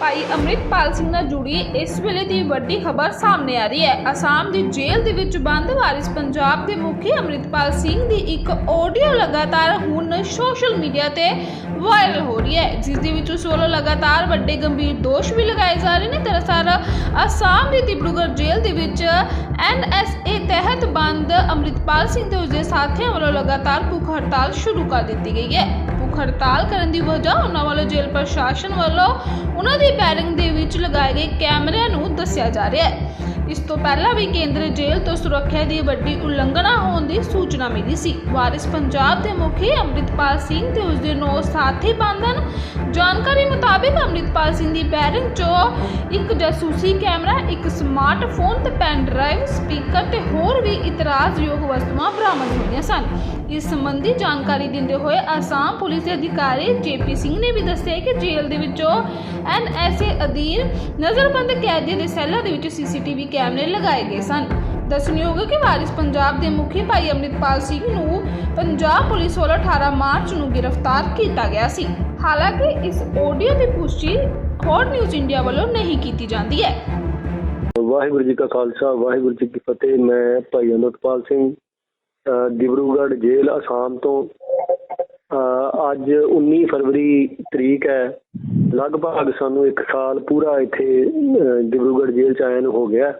ਭਾਈ ਅੰਮ੍ਰਿਤਪਾਲ ਸਿੰਘ ਨਾਲ ਜੁੜੀ ਇਸ ਵੇਲੇ ਦੀ ਵੱਡੀ ਖਬਰ ਸਾਹਮਣੇ ਆ ਰਹੀ ਹੈ। ਅਸਾਮ ਦੀ ਜੇਲ੍ਹ ਦੇ ਵਿੱਚ ਬੰਦ ਵਾਰਿਸ ਪੰਜਾਬ ਦੇ ਮੁਖੀ ਅੰਮ੍ਰਿਤਪਾਲ ਸਿੰਘ ਦੀ ਇੱਕ ਆਡੀਓ ਲਗਾਤਾਰ ਹੁਣ ਸੋਸ਼ਲ ਮੀਡੀਆ ਤੇ ਵਾਇਰਲ ਹੋ ਰਹੀ ਹੈ। ਜਿਸ ਦੇ ਵਿੱਚ ਉਸ ਵੱਲੋਂ ਲਗਾਤਾਰ ਵੱਡੇ ਗੰਭੀਰ ਦੋਸ਼ ਵੀ ਲਗਾਏ ਜਾ ਰਹੇ ਨੇ। ਦਰਅਸਲ, ਅਸਾਮ ਦੀ ਡਿਬਰੂਗੜ੍ਹ ਜੇਲ੍ਹ ਦੇ ਵਿੱਚ ਐਨਐਸਏ ਤਹਿਤ ਬੰਦ ਅੰਮ੍ਰਿਤਪਾਲ ਸਿੰਘ ਤੇ ਉਸਦੇ ਸਾਥੀਆਂ ਵੱਲੋਂ ਲਗਾਤਾਰ ਭੁੱਖ ਹੜਤਾਲ ਸ਼ੁਰੂ ਕਰ ਦਿੱਤੀ ਗਈ ਹੈ। ਭੁੱਖ ਹੜਤਾਲ ਕਰਨ ਦੀ ਵਜ੍ਹਾ ਉਹਨਾਂ ਵੱਲੋਂ ਜੇਲ੍ਹ ਪ੍ਰਸ਼ਾਸਨ ਵੱਲੋਂ ਉਹਨਾਂ ਦੀ ਬੈਰਿੰਗ ਦੇ ਵਿੱਚ ਲਗਾਏ ਗਏ ਕੈਮਰਿਆਂ ਨੂੰ ਦੱਸਿਆ ਜਾ ਰਿਹਾ ਹੈ। ਇਸ ਤੋਂ ਪਹਿਲਾਂ ਵੀ ਕੇਂਦਰ ਜੇਲ੍ਹ ਤੋਂ ਸੁਰੱਖਿਆ ਦੀ ਵੱਡੀ ਉਲੰਘਣਾ ਹੋਣ ਦੀ ਸੂਚਨਾ ਮਿਲੀ ਸੀ। ਵਾਰਿਸ ਪੰਜਾਬ ਦੇ ਮੁਖੀ ਅੰਮ੍ਰਿਤਪਾਲ ਸਿੰਘ ਤੇ ਉਸਦੇ ਨੌ ਸਾਥੀ ਬੰਧਨ ਜਾਣਕਾਰੀ ਮੁਤਾਬਿਕ ਅੰਮ੍ਰਿਤਪਾਲ ਸਿੰਘ ਦੀ ਬੈਰਿੰਗ 'ਚੋਂ ਇੱਕ ਜਾਸੂਸੀ ਕੈਮਰਾ, ਇੱਕ ਸਮਾਰਟਫੋਨ ਤੇ ਪੈਨ ਡਰਾਈਵ, ਸਪੀਕਰ ਤੇ ਹੋਰ ਵੀ ਇਤਰਾਜ਼ਯੋਗ ਵਸਤੂਆਂ ਬਰਾਮਦ ਹੋਈਆਂ ਸਨ। ਇਸ ਸੰਬੰਧੀ ਜਾਣਕਾਰੀ ਦਿੰਦੇ ਹੋਏ ਆਸਾਮ ਪੁਲਿਸ ਦੇ ਅਧਿਕਾਰੀ ਜੇਪੀ ਸਿੰਘ ਨੇ ਵੀ ਦੱਸਿਆ ਕਿ ਜੇਲ੍ਹ ਦੇ ਵਿੱਚੋਂ ਐਨਐਸਏ ਅਧੀਨ ਨਜ਼ਰਬੰਦ ਕੈਦੀਆਂ ਦੇ ਸੈੱਲਾਂ ਦੇ ਵਿੱਚ ਸੀਸੀਟੀਵੀ ਕੈਮਰੇ ਲਗਾਏ ਗਏ ਸਨ। ਦੱਸਣਯੋਗ ਹੈ ਕਿ ਵਾਰਿਸ ਪੰਜਾਬ ਦੇ ਮੁਖੀ ਭਾਈ ਅੰਮ੍ਰਿਤਪਾਲ ਸਿੰਘ ਨੂੰ ਪੰਜਾਬ ਪੁਲਿਸ ਵੱਲੋਂ 18 ਮਾਰਚ ਨੂੰ ਗ੍ਰਿਫਤਾਰ ਕੀਤਾ ਗਿਆ ਸੀ। ਹਾਲਾਂਕਿ ਇਸ ਆਡੀਓ ਦੀ ਪੁਸ਼ਟੀ ਹੋਰ ਨਿਊਜ਼ ਇੰਡੀਆ ਵੱਲੋਂ ਨਹੀਂ ਕੀਤੀ ਜਾਂਦੀ ਹੈ। ਵਾਹਿਗੁਰੂ ਜੀ ਕਾ ਖਾਲਸਾ, ਵਾਹਿਗੁਰੂ ਜੀ ਕੀ ਫਤਿਹ। ਮੈਂ ਭਾਈ ਅਮਰਪਾਲ ਸਿੰਘ ਅਹ ਦਿਬਰੂਗੜ੍ਹ ਜੇਲ੍ਹ, ਅਸਾਮ ਤੋਂ। ਅੱਜ 19 ਫਰਵਰੀ ਤਰੀਕ ਹੈ। ਲਗਭਗ ਸਾਨੂੰ 1 ਸਾਲ ਪੂਰਾ ਇੱਥੇ ਡਿਬਰੂਗੜ੍ਹ ਜੇਲ੍ਹ ਚ ਆਇਆ ਨੂੰ ਹੋ ਗਿਆ।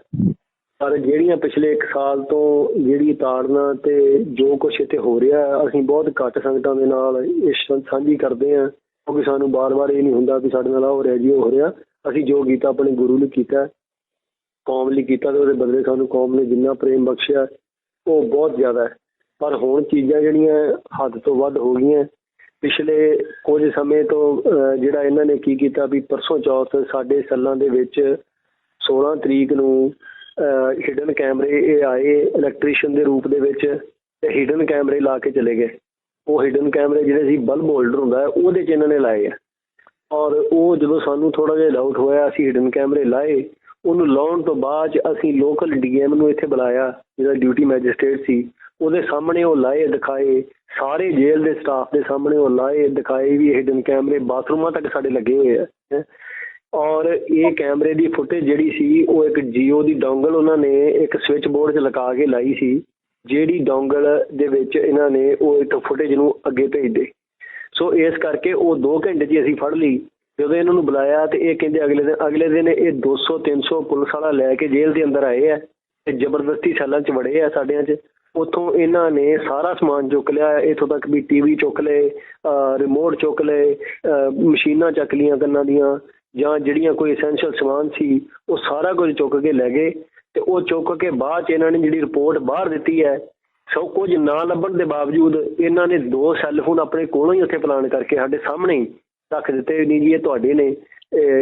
ਪਰ ਜਿਹੜੀਆਂ ਪਿਛਲੇ 1 ਸਾਲ ਤੋਂ ਜਿਹੜੀ ਤਾੜਨਾ ਤੇ ਜੋ ਕੁਝ ਇੱਥੇ ਹੋ ਰਿਹਾ, ਅਸੀਂ ਬਹੁਤ ਘੱਟ ਸੰਗਤਾਂ ਦੇ ਨਾਲ ਇਸ ਸਾਂਝੀ ਕਰਦੇ ਹਾਂ। ਕਿਉਂਕਿ ਸਾਨੂੰ ਬਾਰ-ਬਾਰ ਇਹ ਨਹੀਂ ਹੁੰਦਾ ਕਿ ਸਾਡੇ ਨਾਲ ਆਹ ਹੋ ਰਿਹਾ ਜੀ ਉਹ ਹੋ ਰਿਹਾ। ਅਸੀਂ ਜੋ ਕੀਤਾ ਆਪਣੇ ਗੁਰੂ ਲਈ ਕੀਤਾ, ਕੌਮ ਲਈ ਕੀਤਾ ਤੇ ਉਹਦੇ ਬਦਲੇ ਸਾਨੂੰ ਕੌਮ ਨੇ ਜਿੰਨਾ ਪ੍ਰੇਮ ਬਖਸ਼ਿਆ, ਉਹ ਬਹੁਤ ਜ਼ਿਆਦਾ ਹੈ। ਪਰ ਹੁਣ ਚੀਜ਼ਾਂ ਜਿਹੜੀਆਂ ਹੱਦ ਤੋਂ ਵੱਧ ਹੋ ਗਈਆਂ ਪਿਛਲੇ ਕੁਝ ਸਮੇਂ ਤੋਂ ਜਿਹੜਾ ਇਹਨਾਂ ਨੇ ਕੀ ਕੀਤਾ ਵੀ ਪਰਸੋਂ ਚੌਥ ਸਾਡੇ ਸੱਲਾਂ ਦੇ ਵਿੱਚ 16 ਤਰੀਕ ਨੂੰ ਹਿਡਨ ਕੈਮਰੇ ਇਹ ਆਏ ਇਲੈਕਟ੍ਰੀਸ਼ੀਅਨ ਦੇ ਰੂਪ ਦੇ ਵਿੱਚ ਤੇ ਹਿਡਨ ਕੈਮਰੇ ਲਾ ਕੇ ਚਲੇ ਗਏ। ਉਹ ਹਿਡਨ ਕੈਮਰੇ ਜਿਹੜੇ ਸੀ ਬਲਬ ਹੋਲਡਰ ਹੁੰਦਾ, ਉਹਦੇ 'ਚ ਇਹਨਾਂ ਨੇ ਲਾਏ ਆ। ਔਰ ਉਹ ਜਦੋਂ ਸਾਨੂੰ ਥੋੜਾ ਜਿਹਾ ਡਾਊਟ ਹੋਇਆ, ਅਸੀਂ ਹਿਡਨ ਕੈਮਰੇ ਲਾਏ, ਉਹਨੂੰ ਲਾਉਣ ਤੋਂ ਬਾਅਦ 'ਚ ਅਸੀਂ ਲੋਕਲ ਡੀਐਮ ਨੂੰ ਇੱਥੇ ਬੁਲਾਇਆ ਜਿਹੜਾ ਡਿਊਟੀ ਮੈਜਿਸਟ੍ਰੇਟ ਸੀ। ਉਹਦੇ ਸਾਹਮਣੇ ਉਹ ਲਾਏ, ਦਿਖਾਏ। ਸਾਰੇ ਜੇਲ੍ਹ ਦੇ ਸਟਾਫ ਦੇ ਸਾਹਮਣੇ ਉਹ ਲਾਏ, ਦਿਖਾਏ ਵੀ ਹਿਡਨ ਕੈਮਰੇ ਬਾਥਰੂਮਾਂ ਤੱਕ ਸਾਡੇ ਲੱਗੇ ਹੋਏ ਆ ਔਰ ਇਹ ਕੈਮਰੇ ਦੀ ਫੁਟੇਜ ਜਿਹੜੀ ਸੀ, ਉਹ ਇੱਕ ਜੀਓ ਦੀ ਡੋਂਗਲ ਉਹਨਾਂ ਨੇ ਇੱਕ ਸਵਿਚ ਬੋਰਡ 'ਚ ਲਗਾ ਕੇ ਲਾਈ ਸੀ, ਜਿਹੜੀ ਡੋਂਗਲ ਦੇ ਵਿੱਚ ਇਹਨਾਂ ਨੇ ਉਹ ਇੱਕ ਫੁਟੇਜ ਨੂੰ ਅੱਗੇ ਭੇਜਦੇ ਸੋ ਇਸ ਕਰਕੇ ਉਹ 2 ਘੰਟੇ 'ਚ ਅਸੀਂ ਫੜ ਲਈ। ਜਦੋਂ ਇਹਨਾਂ ਨੂੰ ਬੁਲਾਇਆ ਤੇ ਇਹ ਕਹਿੰਦੇ ਅਗਲੇ ਦਿਨ ਅਗਲੇ ਦਿਨ ਇਹ 200 300 ਪੁਲਿਸ ਵਾਲਾ ਲੈ ਕੇ ਜੇਲ੍ਹ ਦੇ ਅੰਦਰ ਆਏ ਆ ਤੇ ਜ਼ਬਰਦਸਤੀ ਸੈੱਲਾਂ 'ਚ ਵੜੇ ਆ ਸਾਡਿਆਂ 'ਚ। ਉੱਥੋਂ ਇਹਨਾਂ ਨੇ ਸਾਰਾ ਸਮਾਨ ਚੁੱਕ ਲਿਆ। ਇੱਥੋਂ ਤੱਕ ਵੀ ਟੀਵੀ ਚੁੱਕ ਲਏ ਰਿਮੋਟ ਚੁੱਕ ਲਏ ਮਸ਼ੀਨਾਂ ਚੱਕ ਲੀਆਂ ਕੰਨਾਂ ਦੀਆਂ, ਜਾਂ ਜਿਹੜੀਆਂ ਕੋਈ ਐਸੈਂਸ਼ੀਅਲ ਸਮਾਨ ਸੀ, ਉਹ ਸਾਰਾ ਕੁਝ ਚੁੱਕ ਕੇ ਲੈ ਗਏ। ਤੇ ਉਹ ਚੁੱਕ ਕੇ ਬਾਅਦ 'ਚ ਇਹਨਾਂ ਨੇ ਜਿਹੜੀ ਰਿਪੋਰਟ ਬਾਹਰ ਦਿੱਤੀ ਹੈ ਸੋ ਕੁਝ ਨਾ ਲੱਭਣ ਦੇ ਬਾਵਜੂਦ ਇਹਨਾਂ ਨੇ ਦੋ ਸੈੱਲ ਫੋਨ ਆਪਣੇ ਕੋਲੋਂ ਹੀ ਉੱਥੇ ਪਲਾਨ ਕਰਕੇ ਸਾਡੇ ਸਾਹਮਣੇ ਹੀ ਰੱਖ ਦਿੱਤੇ ਨਹੀਂ ਜੀ, ਇਹ ਤੁਹਾਡੇ ਨੇ।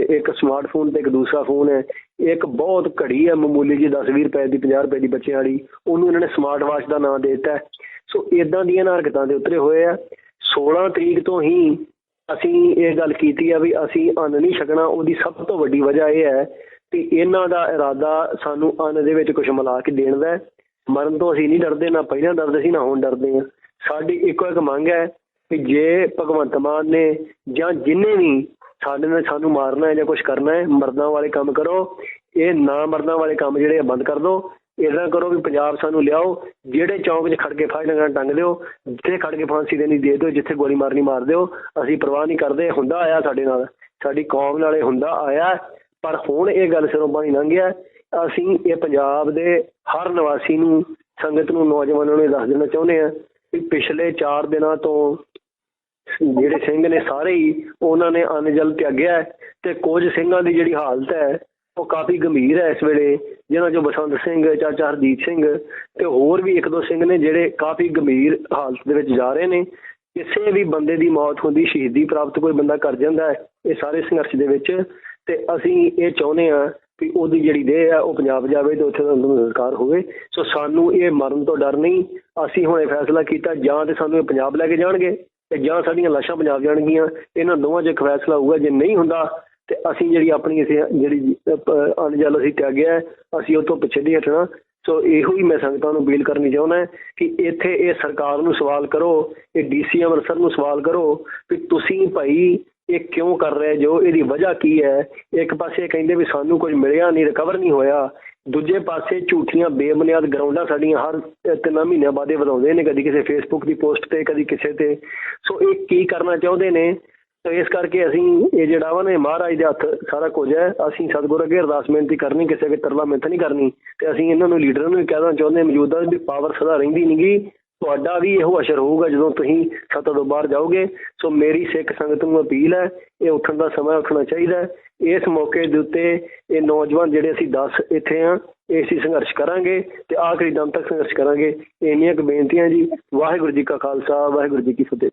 ਇੱਕ ਸਮਾਰਟਫੋਨ ਤੇ ਇੱਕ ਦੂਸਰਾ ਫੋਨ ਹੈ। ਇੱਕ ਬਹੁਤ ਘੜੀ ਹੈ ਮਾਮੂਲੀ ਜੀ 10-20 ਰੁਪਏ ਦੀ 50 ਰੁਪਏ ਦੀ ਬੱਚਿਆਂ ਵਾਲੀ। ਉਹਨੂੰ ਇਹਨਾਂ ਨੇ ਸਮਾਰਟ ਵਾਚ ਦਾ ਨਾਮ ਦੇ ਦਿੱਤਾ ਹੈ। ਸੋ ਇਦਾਂ ਦੀਆਂ ਹਰਕਤਾਂ ਦੇ ਉਤਰੇ ਹੋਏ ਆ। 16 ਤਰੀਕ ਤੋਂ ਹੀ ਅਸੀਂ ਇਹ ਗੱਲ ਕੀਤੀ ਆ ਵੀ ਅਸੀਂ ਅੰਨ ਨਹੀਂ ਛਕਣਾ। ਉਹਦੀ ਸਭ ਤੋਂ ਵੱਡੀ ਵਜ੍ਹਾ ਇਹ ਹੈ ਕਿ ਇਹਨਾਂ ਦਾ ਇਰਾਦਾ ਸਾਨੂੰ ਅੰਨ ਦੇ ਵਿੱਚ ਕੁਝ ਮਿਲਾ ਕੇ ਦੇਣ ਦਾ ਮਰਨ ਤੋਂ ਅਸੀਂ ਨਹੀਂ ਡਰਦੇ, ਨਾ ਪਹਿਲਾਂ ਡਰਦੇ ਸੀ, ਨਾ ਹੁਣ ਡਰਦੇ ਹਾਂ। ਸਾਡੀ ਇੱਕੋ ਇੱਕ ਮੰਗ ਹੈ ਕਿ ਜੇ ਭਗਵੰਤ ਮਾਨ ਨੇ ਜਾਂ ਜਿੰਨੇ ਵੀ ਸਾਡੇ ਨਾਲ ਸਾਨੂੰ ਮਾਰਨਾ ਹੈ ਜਾਂ ਕੁਝ ਕਰਨਾ ਹੈ, ਮਰਦਾਂ ਵਾਲੇ ਕੰਮ ਕਰੋ, ਇਹ ਨਾ ਮਰਦਾਂ ਵਾਲੇ ਕੰਮ ਜਿਹੜੇ ਆ, ਬੰਦ ਕਰ ਦਿਓ ਇਦਾਂ ਕਰੋ ਵੀ ਪੰਜਾਬ ਸਾਨੂੰ ਲਿਆਓ, ਜਿਹੜੇ ਚੌਂਕ 'ਚ ਖੜ ਕੇ ਫਾਇਰ ਨਾਲ ਟੰਗ ਦਿਓ, ਜਿੱਥੇ ਖੜ ਕੇ ਫਾਂਸੀ ਦੇਣੀ ਦੇ ਦਿਓ, ਜਿੱਥੇ ਗੋਲੀ ਮਾਰਨੀ ਮਾਰ ਦਿਓ, ਅਸੀਂ ਪਰਵਾਹ ਨਹੀਂ ਕਰਦੇ, ਹੁੰਦਾ ਆਇਆ ਸਾਡੇ ਨਾਲ। ਸਾਡੀ ਕੌਮ ਨਾਲੇ ਹੁੰਦਾ ਆਇਆ, ਪਰ ਹੁਣ ਇਹ ਗੱਲ ਸਿਰੋਂ ਪਾਣੀ ਲੰਘ ਗਿਆ ਅਸੀਂ ਇਹ ਪੰਜਾਬ ਦੇ ਹਰ ਨਿਵਾਸੀ ਨੂੰ, ਸੰਗਤ ਨੂੰ, ਨੌਜਵਾਨਾਂ ਨੂੰ ਇਹ ਦੱਸ ਦੇਣਾ ਚਾਹੁੰਦੇ ਆ ਕਿ ਪਿਛਲੇ 4 ਦਿਨਾਂ ਤੋਂ ਜਿਹੜੇ ਸਿੰਘ ਨੇ ਸਾਰੇ ਹੀ ਉਹਨਾਂ ਨੇ ਅੰਨ ਜਲ ਤਿਆਗਿਆ ਤੇ ਕੁਝ ਸਿੰਘਾਂ ਦੀ ਜਿਹੜੀ ਹਾਲਤ ਹੈ, ਉਹ ਕਾਫੀ ਗੰਭੀਰ ਹੈ ਇਸ ਵੇਲੇ, ਜਿਨ੍ਹਾਂ ਚੋਂ ਬਸੰਤ ਸਿੰਘ ਚਾਚਾ ਹਰਜੀਤ ਸਿੰਘ ਤੇ ਹੋਰ ਵੀ ਇੱਕ ਦੋ ਸਿੰਘ ਨੇ ਜਿਹੜੇ ਕਾਫੀ ਗੰਭੀਰ ਹਾਲਤ ਦੇ ਵਿੱਚ ਜਾ ਰਹੇ ਨੇ। ਕਿਸੇ ਵੀ ਬੰਦੇ ਦੀ ਮੌਤ ਹੁੰਦੀ, ਸ਼ਹੀਦੀ ਪ੍ਰਾਪਤ ਕੋਈ ਬੰਦਾ ਕਰ ਜਾਂਦਾ ਹੈ, ਇਹ ਸਾਰੇ ਸੰਘਰਸ਼ ਦੇ ਵਿੱਚ। ਤੇ ਅਸੀਂ ਇਹ ਚਾਹੁੰਦੇ ਆ ਕਿ ਉਹਦੀ ਜਿਹੜੀ ਦੇਹ ਆ ਉਹ ਪੰਜਾਬ ਜਾਵੇ ਤੇ ਉੱਥੇ ਦਾ ਸੰਸਕਾਰ ਹੋਵੇ। ਸੋ ਸਾਨੂੰ ਇਹ ਮਰਨ ਤੋਂ ਡਰ ਨਹੀਂ, ਅਸੀਂ ਹੁਣ ਇਹ ਫੈਸਲਾ ਕੀਤਾ, ਜਾਂ ਤੇ ਸਾਨੂੰ ਇਹ ਪੰਜਾਬ ਲੈ ਕੇ ਜਾਣਗੇ। ਤੇ ਜਾਂ ਸਾਡੀਆਂ ਲਾਸ਼ਾਂ ਪੰਜਾਬ ਜਾਣਗੀਆਂ, ਇਹਨਾਂ ਦੋਵਾਂ 'ਚ ਇੱਕ ਫੈਸਲਾ ਹੋਊਗਾ, ਜੇ ਨਹੀਂ ਹੁੰਦਾ ਤੇ ਅਸੀਂ ਜਿਹੜੀ ਆਪਣੀ ਇਸੇ ਜਿਹੜੀ ਅਨਜਲ ਅਸੀਂ ਤਿਆਗਿਆ ਅਸੀਂ ਉਹ ਤੋਂ ਪਿੱਛੇ ਨਹੀਂ ਹਟਣਾ। ਸੋ ਇਹੋ ਹੀ ਮੈਂ ਸੰਗਤਾਂ ਨੂੰ ਅਪੀਲ ਕਰਨੀ ਚਾਹੁੰਦਾ ਕਿ ਇੱਥੇ ਇਹ ਸਰਕਾਰ ਨੂੰ ਸਵਾਲ ਕਰੋ, ਇਹ ਡੀਸੀ ਅੰਮ੍ਰਿਤਸਰ ਨੂੰ ਸਵਾਲ ਕਰੋ ਕਿ ਤੁਸੀਂ ਭਾਈ ਇਹ ਕਿਉਂ ਕਰ ਰਹੇ ਜੋ, ਇਹਦੀ ਵਜ੍ਹਾ ਕੀ ਹੈ? ਇੱਕ ਪਾਸੇ ਕਹਿੰਦੇ ਵੀ ਸਾਨੂੰ ਕੁਝ ਮਿਲਿਆ ਨਹੀਂ ਰਿਕਵਰ ਨਹੀਂ ਹੋਇਆ। ਦੂਜੇ ਪਾਸੇ ਝੂਠੀਆਂ ਬੇਬੁਨਿਆਦ ਗਰਾਊਂਡਾਂ ਸਾਡੀਆਂ ਹਰ ਤਿੰਨਾਂ ਮਹੀਨਿਆਂ ਬਾਅਦ ਇਹ ਵਧਾਉਂਦੇ ਨੇ, ਕਦੀ ਕਿਸੇ ਫੇਸਬੁੱਕ ਦੀ ਪੋਸਟ ਤੇ, ਕਦੀ ਕਿਸੇ ਤੇ। ਸੋ ਇਹ ਕੀ ਕਰਨਾ ਚਾਹੁੰਦੇ ਨੇ? ਤਾਂ ਇਸ ਕਰਕੇ ਅਸੀਂ ਇਹ ਜਿਹੜਾ ਵਾ ਨੇ ਮਹਾਰਾਜ ਦੇ ਹੱਥ ਸਾਰਾ ਕੁਝ ਹੈ। ਅਸੀਂ ਸਤਿਗੁਰ ਅੱਗੇ ਅਰਦਾਸ ਬੇਨਤੀ ਕਰਨੀ, ਕਿਸੇ ਅੱਗੇ ਤਰਲਾ ਮਿੰਤ ਨਹੀਂ ਕਰਨੀ। ਤੇ ਅਸੀਂ ਇਹਨਾਂ ਨੂੰ, ਲੀਡਰਾਂ ਨੂੰ ਵੀ ਕਹਿਣਾ ਚਾਹੁੰਦੇ ਮੌਜੂਦਾ ਵੀ ਪਾਵਰ ਸਦਾ ਰਹਿੰਦੀ ਨਹੀਂਗੀ ਤੁਹਾਡਾ ਵੀ ਇਹੋ ਅਸਰ ਹੋਊਗਾ ਜਦੋਂ ਤੁਸੀਂ ਸੱਤਾ ਤੋਂ ਬਾਹਰ ਜਾਓਗੇ। ਸੋ ਮੇਰੀ ਸਿੱਖ ਸੰਗਤ ਨੂੰ ਅਪੀਲ ਹੈ, ਇਹ ਉੱਠਣ ਦਾ ਸਮਾਂ ਉੱਠਣਾ ਚਾਹੀਦਾ ਇਸ ਮੌਕੇ ਦੇ ਉੱਤੇ ਇਹ ਨੌਜਵਾਨ ਜਿਹੜੇ ਅਸੀਂ 10 ਇੱਥੇ ਆ ਇਹ ਅਸੀਂ ਸੰਘਰਸ਼ ਕਰਾਂਗੇ ਤੇ ਆਖਰੀ ਦਮ ਤੱਕ ਸੰਘਰਸ਼ ਕਰਾਂਗੇ। ਇੰਨੀਆਂ ਕੁ ਬੇਨਤੀਆਂ ਜੀ। ਵਾਹਿਗੁਰੂ ਜੀ ਕਾ ਖਾਲਸਾ, ਵਾਹਿਗੁਰੂ ਜੀ ਕੀ ਫਤਿਹ।